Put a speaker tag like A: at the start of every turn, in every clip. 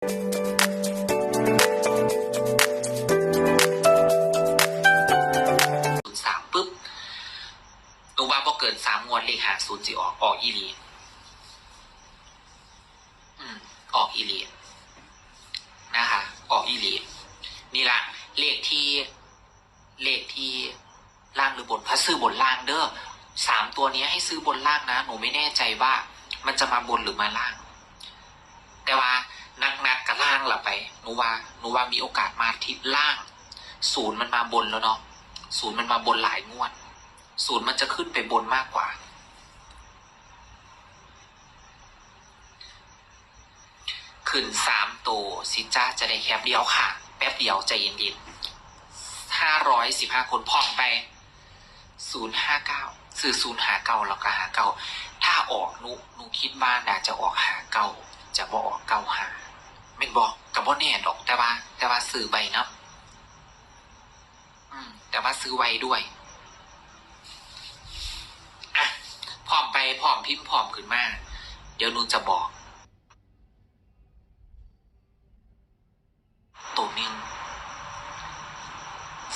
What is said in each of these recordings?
A: ศูนย์สามปุ๊บหนูว่าพอเกินสามงวดเลขหาศูนย์สิออกออกอีหลีอืมออกอีหลีนะคะ ออกอีหลีนี่ละเลขที่เลขที่ล่างหรือบนพระซื้อบนล่างเด้อสามตัวนี้ให้ซื้อบนล่างนะ หนูไม่แน่ใจว่ามันจะมาบนหรือมาล่าง แต่ว่า หลับไปหนูว่าหนูว่ามีโอกาสมาทิศล่าง ศูนย์มันมาบนแล้วเนาะศูนย์มันมาบนหลายงวด ศูนย์มันจะขึ้นไปบนมากกว่า ขึ้นสามตัวสิจ้าจะได้แคบเดียวค่ะ แป๊บเดียวใจเย็นๆห้าร้อยสิบห้าคนพ่องไปศูนย์ห้าเก้าสื่อศูนย์หาเก้าแล้วก็หาเก้าถ้าออกหนุหนูคิดว่าน่าจะออกหาเก้าจะบอออกเก้าหา ไม่นบอกกับบ่แน่ดอก แต่ว่า แต่ว่าซื้อใบนะอืม แต่ว่าซื้อไว้ด้วยอะพร้อมไปพร้อมพิมพ์พร้อมขึ้นมา เดี๋ยวหนูจะบอก ตัวหนึ่ง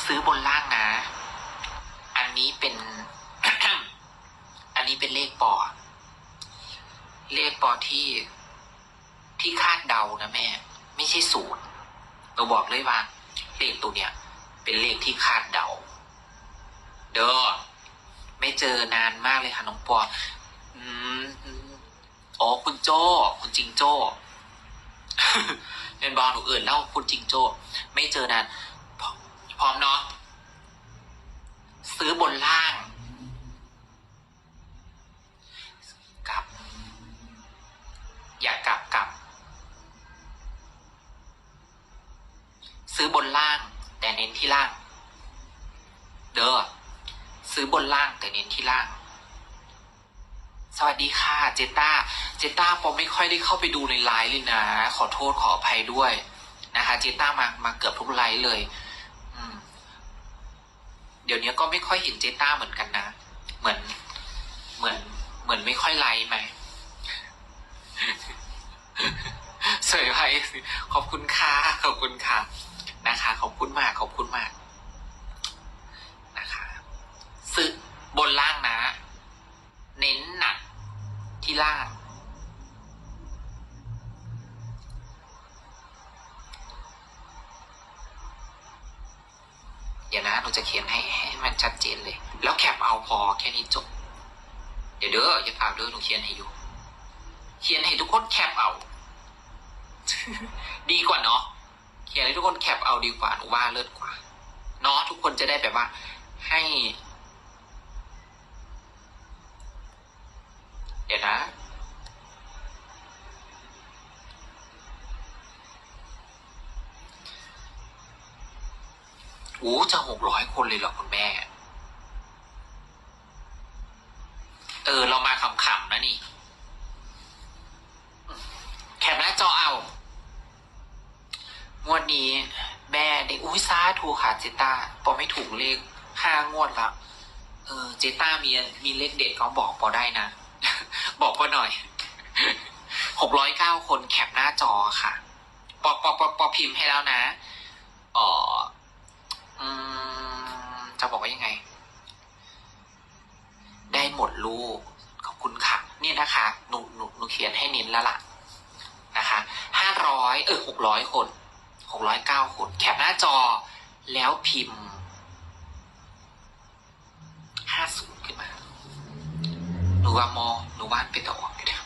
A: ซื้อบนล่างนะ อันนี้เป็น อันนี้เป็นเลขปอเลขปอที่ ที่คาดเดานะแม่ ไม่ใช่ศูนย์เราบอกเลยว่า เลขตัวเนี้ยเป็นเลขที่คาดเดา เด้อไม่เจอนานมากเลยค่ะน้องปออืมอ๋อคุณโจ้คุณจิงโจ้เป็นบอลหนูอื่นแล้วคุณจิงโจ้ ไม่เจอนานพพร้อมเนาะซื้อบนล่าง น้นที่ล่าง เด้อซื้อบนล่างแต่เน้นที่ล่าง สวัสดีค่ะ เจต้า เจต้าปอไม่ค่อยได้เข้าไปดูในไลน์เลยนะ ขอโทษขออภัยด้วยนะคะ เจต้ามามาเกือบทุกไลน์เลยเดี๋ยวนี้ก็ไม่ค่อยเห็นเจต้าเหมือนกันนะ เหมือน เหมือน เหมือนไม่ค่อยไลน์ไหมสวยไปขอบคุณค่ะ ขอบคุณค่ะ นะคะขอบคุณมากขอบคุณมากนะคะซื้อบนล่างนะ เน้นหนักที่ล่างเดี๋ยวนะหนูจะเขียนให้ให้มันชัดเจนเลย แล้วแคปเอาพอแค่นี้จบ เดี๋ยวเด้ออย่าพาเด้อหนูเขียนให้อยู่ เขียนให้ทุกคนแคปเอา ดีกว่าเนาะ เขียนให้ทุกคนแคปเอาดีกว่าหนูว่าเลิศกว่าเนาะทุกคนจะได้แบบว่าให้ เดี๋ยวนะโอ้จะหกร้อยคนเลยเหรอคุณแม่ เออ เรามาขำๆนะนี่ แคปหน้าจอเอา งวดนี้ แม่ได้อุ้ยซา ถูกค่ะเจต้าปอไม่ถูกเลขห้างวดละเออเจต้ามีมีเลขเด็ดก็บอกปอได้นะ บอกปอหน่อยหกร้อยเก้าคนแคปหน้าจอค่ะ ปอปอปอปอพิมพ์ให้แล้วนะเอออืมจะบอกว่ายังไง ได้หมดลูกขอบคุณค่ะนี่นะคะหนูหนูหนูเขียนให้เน้นแล้วล่ะนะคะห้าร้อยเออหกร้อยคนหกร้อยเก้าคน แคปหน้าจอ แล้วพิมพ์ห้าศูนย์ขึ้นมา หนูว่ามอหนูว่าเป็นตะออกอยู่นะ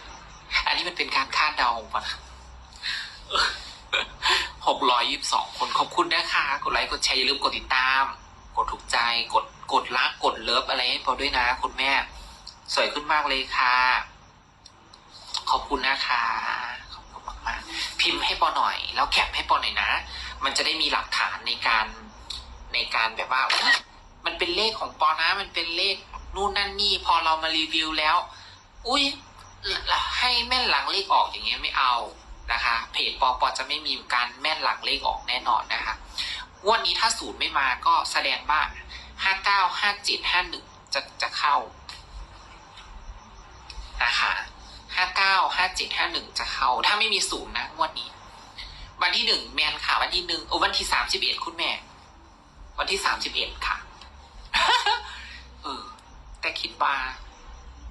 A: อันนี้มันเป็นการคาดเดาปะนะหกร้อยยี่สิบสองคนขอบคุณนะคะ กดไลค์ กดแชร์อย่าลืมกดติดตาม กดถูกใจ กด กดรัก กดเลิฟอะไรให้พอด้วยนะ คุณแม่ สวยขึ้นมากเลยค่ะ ขอบคุณนะคะขอบคุณมากๆพิมพ์ให้ปอหน่อย แล้วแคปให้ปอหน่อยนะ มันจะได้มีหลักฐานในการ ในการแบบว่ามันเป็นเลขของปอนะ มันเป็นเลขนู่นนั่นนี่พอเรามารีวิวแล้ว อุ้ยให้แม่นหลังเลขออกอย่างเงี้ยไม่เอานะคะ เพจปอปอจะไม่มีการแม่นหลังเลขออกแน่นอนนะคะงวันนี้ถ้าศูนย์ไม่มาก็แสดงว่าห้าเก้าห้าเจ็ดห้าหนึ่งจะจะเข้านะคะห้าเก้าห้าเจ็ดห้าหนึ่งจะเข้า ถ้าไม่มีศูนย์นะงวดนี้ วันที่หนึ่งแมนค่ะวันที่หนึ่งโอ้วันที่สามสิบเอ็ดคุณแม่ วันที่สามสิบเอ็ดค่ะเออแต่คิดว่า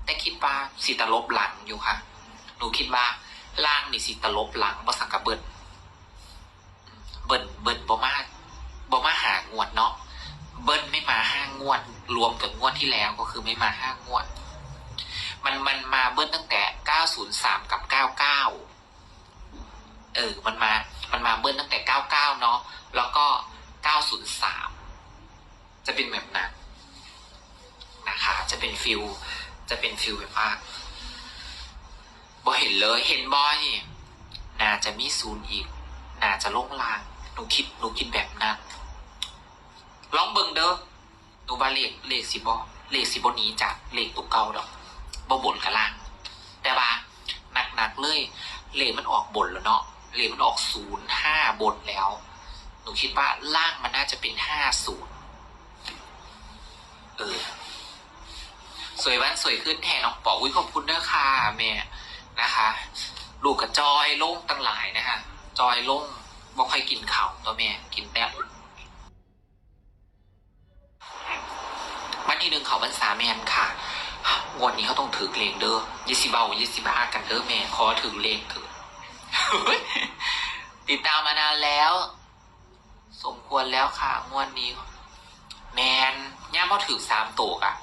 A: แต่คิดว่าสิตลบหลังอยู่ค่ะ หนูคิดว่าล่างนี่สิตลบหลังบสังกะเบิดเบิ้ลเบิ้ลบ่มาบ่มาหางวดเนาะเบิ้ลไม่มาห้างวด รวมกับงวดที่แล้วก็คือไม่มาห้างวด มันมันมาเบิ้ลตั้งแต่เก้าศูนย์สามกับเก้าเก้าเออ มันมา มันมาเบิ้ลตั้งแต่เก้าเก้าเนาะ แล้วก็เก้าศูนย์สาม จะเป็นแบบนั้นนะคะจะเป็นฟิลจะเป็นฟิลแบบว่าบ่เห็นเลยเห็นบอยน่าจะมีศูนย์อีก น่าจะล่งลางหนูคิดหนูคิดแบบนั้นลองเบิ่งเด้อหนูว่าเลขเลขสิบอเลขสิบหนี้จากเลขตัวเก่าดอกบ่บนกับล่าง แต่ว่าหนักๆเลยเลขมันออกบนแล้วเนาะเลขมันออกศูนย์ห้าบนแล้ว หนูคิดว่าล่างมันน่าจะเป็นห้าศูนย์ เออ สวยวันสวยขึ้นแทนน้องปออุ้ยขอบคุณเด้อค่ะแม่นะคะ ลูกกับจอยโล่งตั้งหลายนะคะจอยโล่งบ่ค่อยกินข้าวตัวแม่กินแต่วันที่หนึ่งเขาวันสาแมนค่ะงวันนี้เขาต้องถือเลงเด้อยิสิบเบายิสิบ้ากันเด้อแม่ขอถือเลงเถิดติดตามมานานแล้ว สมควรแล้วค่ะงวดนี้ แมนย่าพอถือสามโตกอะ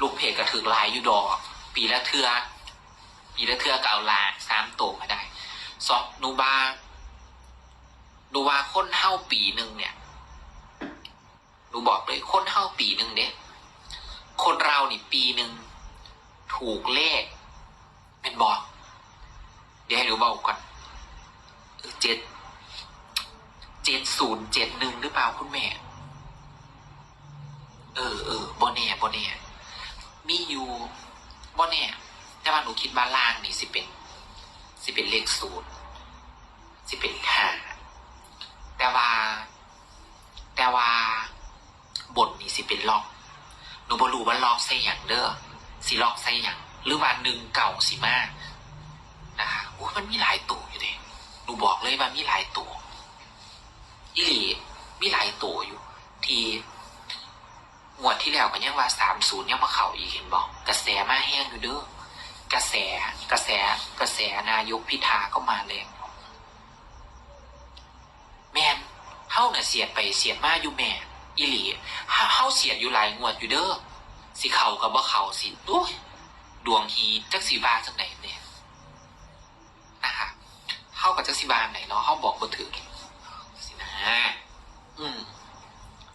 A: ลูกเพจก็ถือลายอยู่ดอก ปีละเทือปีละเทือก็เอาลาสามโตมาได้สองนูบานูบาคนเท่าปีหนึ่งเนี่ยหนูบอกเลยคนเท่าปีหนึ่งเด้คนเรานี่ปีหนึ่งถูกเลขเป็นบอก เดี๋ยวให้หนูบอกก่อนเจ็ดเจ็ดศูนย์เจ็ดหนึ่งหรือเปล่าคุณแม่ เออเออบ่แน่บ่แน่มีอยู่บ่แน่แต่ว่าหนูคิดว่าล่างนี่สิเป็น สิเป็นเลขศูนย์สิเป็นห้าแต่ว่า แต่ว่าบทนี่สิเป็นล็อกหนูบ่รู้ว่าล็อกใส่อย่างเด้อสิล็อกใส่อย่างหรือว่าหนึ่งเก่าสิมานะคะโอ้ยมันมีหลายตัวอยู่เด้หนูบอกเลยว่ามีหลายตัวอีหลีมีหลายตัวอยู่ ที่ งวดที่แล้วก็ยังว่าสามศูนย์ยังมาเข่าอีกเห็นบอกกระแสมาแห้งอยู่เด้อกระแสกระแสกระแสนายกพิธาก็มาแรงแมนเฮ้าน่ะเสียดไปเสียดมาอยู่แม่อีหลีเฮ้าเสียดอยู่หลายงวดอยู่เด้อสิเข่ากับว่เข่าสิโอ้ยดวงฮีจักสีบาจังไหนเนี่ยนะคะเฮ้ากับจักสีบาไหนเนาะเฮ้าบอกบ่ถือสินะอืม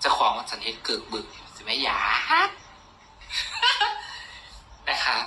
A: จะของมันสันเฮ็ดเกิกบึก จะไม่ยาฮันะคะ